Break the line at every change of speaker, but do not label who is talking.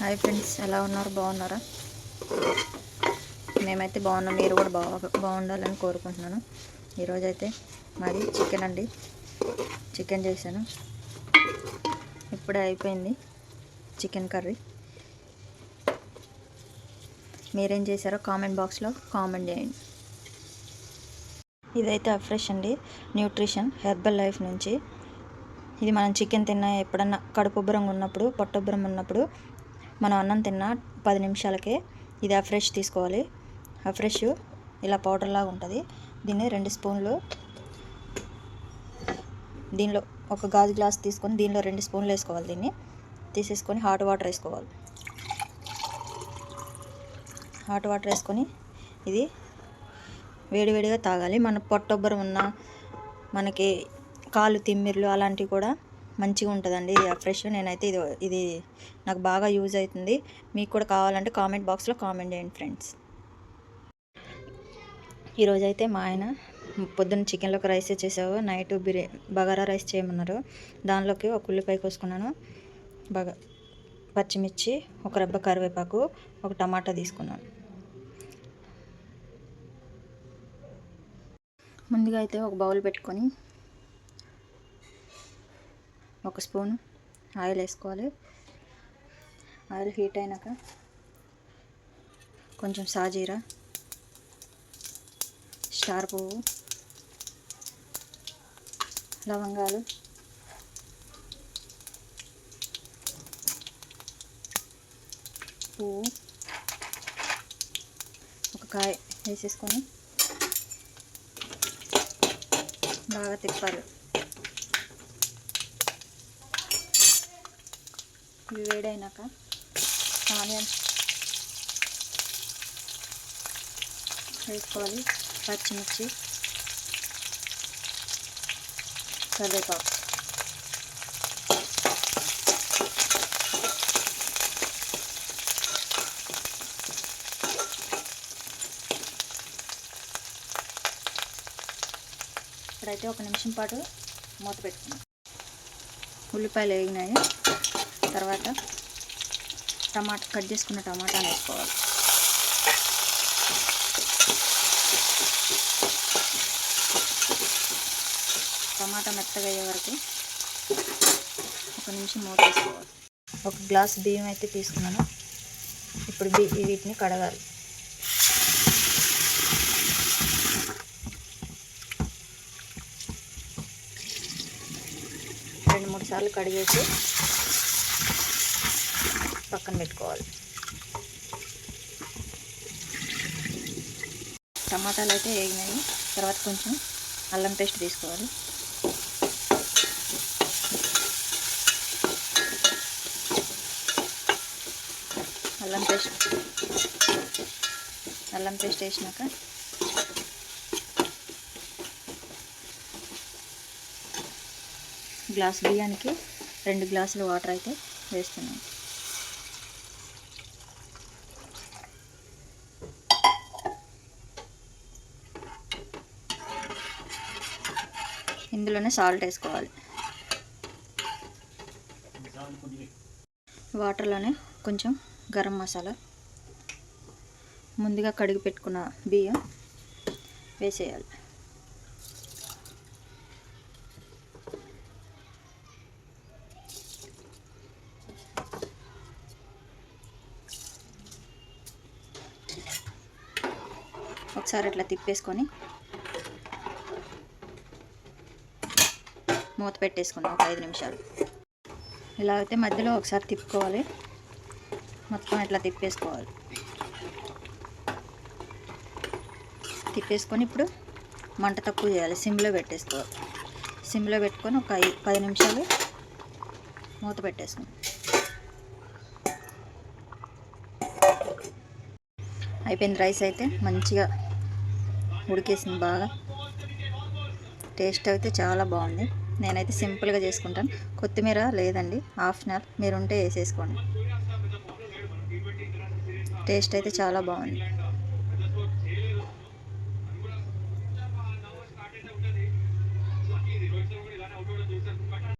Hi friends ఎలా ఉన్నారు? బాగున్నారా? మేమైతే బాగున్నాం మీరు కూడా బాగా బాగుండాలని కోరుకుంటున్నాను. ఈరోజైతే మాది చికెన్ అండి. చికెన్ చేశాను. ఇప్పుడే అయిపోయింది చికెన్ కర్రీ. మీరేం చేశారో కామెంట్ బాక్స్లో కామెంట్ చేయండి. ఇదైతే ఫ్రెష్ అండి. న్యూట్రిషన్ హెర్బల్ లైఫ్ నుంచి. ఇది మనం చికెన్ తిన్నా ఎప్పుడన్నా కడుపు ఉన్నప్పుడు పొట్టబ్బరం ఉన్నప్పుడు మనం అన్నం తిన్న పది నిమిషాలకే ఇది ఆ ఫ్రెష్ తీసుకోవాలి. ఆ ఫ్రెష్ ఇలా పౌడర్లాగా ఉంటుంది. దీన్ని రెండు స్పూన్లు దీనిలో ఒక గాజు గ్లాస్ తీసుకొని దీనిలో రెండు స్పూన్లు వేసుకోవాలి దీన్ని. తీసేసుకొని హాట్ వాటర్ వేసుకోవాలి. హాట్ వాటర్ వేసుకొని ఇది వేడివేడిగా తాగాలి. మన పొట్టొబ్బరం ఉన్న మనకి కాలు తిమ్మిర్లు అలాంటివి కూడా మంచిగా ఉంటుందండి. ఇది ఫ్రెష్ నేనైతే ఇది ఇది నాకు బాగా యూజ్ అవుతుంది. మీకు కూడా కావాలంటే కామెంట్ బాక్స్లో కామెంట్ చేయండి ఫ్రెండ్స్. ఈరోజైతే మా ఆయన పొద్దున్న చికెన్లోకి రైస్ చేసావు నైట్ బిర్యా బగారా రైస్ చేయమన్నారు. దానిలోకి ఒక ఉల్లిపాయ కోసుకున్నాను. బగా పచ్చిమిర్చి ఒక రెబ్బ కరివేపాకు ఒక టమాటా తీసుకున్నాను. ముందుగా అయితే ఒక బౌల్ పెట్టుకొని ఒక స్పూన్ ఆయిల్ వేసుకోవాలి. ఆయిల్ హీట్ అయినాక కొంచెం సాజీరా స్టార్ పువ్వు లవంగాలు పువ్వు ఒక కాయ వేసేసుకొని బాగా తిప్పాలి. ఇవి వేడైనాక ఆనియన్స్ వేసుకోవాలి పచ్చిమిర్చి కరివేపాకు. ఇప్పుడైతే ఒక నిమిషం పాటు మూత పెట్టుకున్నాం ఉల్లిపాయలు వేగినాయి. తర్వాత టమాటా కట్ చేసుకున్న టమాటా వేసుకోవాలి. టమాటా మెత్తగా అయ్యే వరకు ఒక నిమిషం మూత వేసుకోవాలి ఒక గ్లాస్ బియ్యం అయితే తీసుకున్నాను. ఇప్పుడు వీటిని కడగాలి. రెండు మూడు సార్లు కడిగేసి పక్కన పెట్టుకోవాలి. టమాటాలు అయితే వేగినాయి. తర్వాత కొంచెం అల్లం పేస్ట్ తీసుకోవాలి. అల్లం పేస్ట్. అల్లం పేస్ట్ వేసినాక గ్లాస్ బియ్యానికి రెండు గ్లాసులు వాటర్ అయితే వేస్తున్నాను. ఇందులోనే సాల్ట్ వేసుకోవాలి. వాటర్లోనే కొంచెం గరం మసాలా. ముందుగా కడిగి పెట్టుకున్న బియ్యం వేసేయాలి. ఒకసారి అట్లా తిప్పేసుకొని మూత పెట్టేసుకున్నాం ఒక ఐదు నిమిషాలు. ఇలా అయితే మధ్యలో ఒకసారి తిప్పుకోవాలి. మొత్తం ఇట్లా తిప్పేసుకోవాలి. తిప్పేసుకొని ఇప్పుడు మంట తక్కువ చేయాలి. సిమ్లో పెట్టేసుకోవాలి. సిమ్లో పెట్టుకొని ఒక ఐదు పది నిమిషాలు మూత పెట్టేసుకుని అయిపోయింది రైస్ అయితే మంచిగా ఉడికేసింది బాగా. టేస్ట్ అయితే చాలా బాగుంది. నేనైతే సింపుల్గా చేసుకుంటాను. కొత్తిమీర లేదండి ఆప్షనల్ మీరు ఉంటే వేసేసుకోండి. టేస్ట్ అయితే చాలా బాగుంది.